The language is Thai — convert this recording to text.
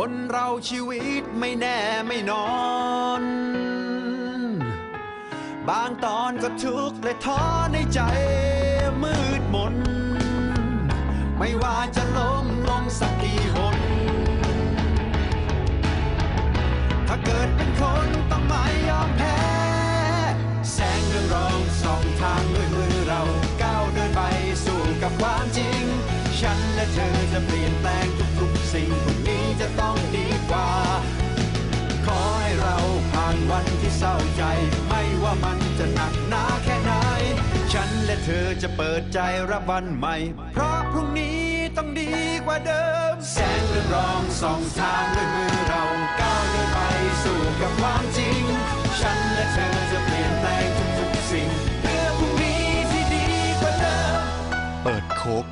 คนเราชีวิตไม่แน่ไม่นอน บางตอนก็ทุกข์และท้อในใจมืดมน ไม่ว่าจะล้มลงสักกี่หน ถ้าเกิดเป็นคนต้องไม่ยอมแพ้ แสงเรืองรองสองทางด้วยมือเราก้าวเดินไปสู่กับความจริง ฉันและเธอจะเปลี่ยนแปลง วันที่เศร้าใจ ไม่ว่ามันจะหนักหนาแค่ไหน ฉันและเธอจะเปิดใจรับวันใหม่ เพราะพรุ่งนี้ต้องดีกว่าเดิม แสงเรืองรองส่องทางด้วยมือเราก้าวเดินไปสู่กับความจริง ฉันและเธอจะเปลี่ยนแปลงทุกๆสิ่ง เพื่อพรุ่งนี้ที่ดีกว่าเดิม เปิดโคก